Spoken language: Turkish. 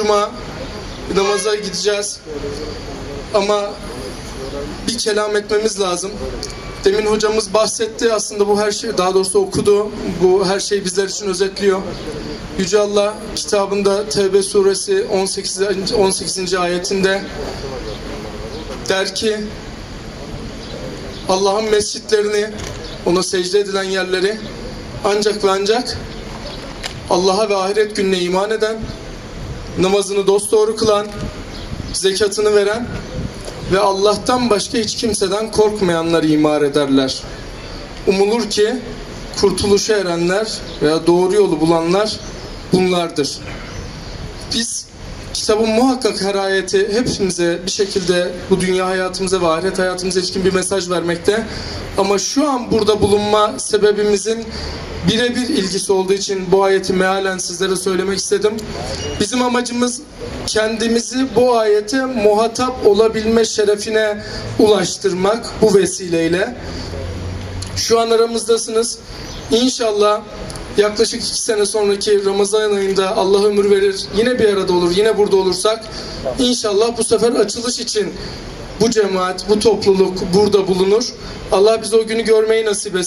Cuma namaza gideceğiz. Ama bir kelam etmemiz lazım. Demin hocamız bahsetti aslında bu her şey daha doğrusu okudu. Bu her şeyi bizler için özetliyor. Yüce Allah kitabında Tevbe suresi 18. 18. ayetinde der ki Allah'ın mescitlerini, ona secde edilen yerleri ancak ve ancak Allah'a ve ahiret gününe iman eden, namazını dosdoğru kılan, zekatını veren ve Allah'tan başka hiç kimseden korkmayanlar imar ederler. Umulur ki kurtuluşa erenler veya doğru yolu bulanlar bunlardır. Biz kitabın muhakkak her ayeti hepimize bir şekilde bu dünya hayatımıza ve ahiret hayatımıza ilişkin bir mesaj vermekte. Ama şu an burada bulunma sebebimizin birebir ilgisi olduğu için bu ayeti mealen sizlere söylemek istedim. Bizim amacımız kendimizi bu ayete muhatap olabilme şerefine ulaştırmak bu vesileyle. Şu an aramızdasınız. İnşallah yaklaşık iki sene sonraki Ramazan ayında Allah ömür verir yine bir arada olur yine burada olursak inşallah bu sefer açılış için bu cemaat bu topluluk burada bulunur. Allah bize o günü görmeyi nasip etsin.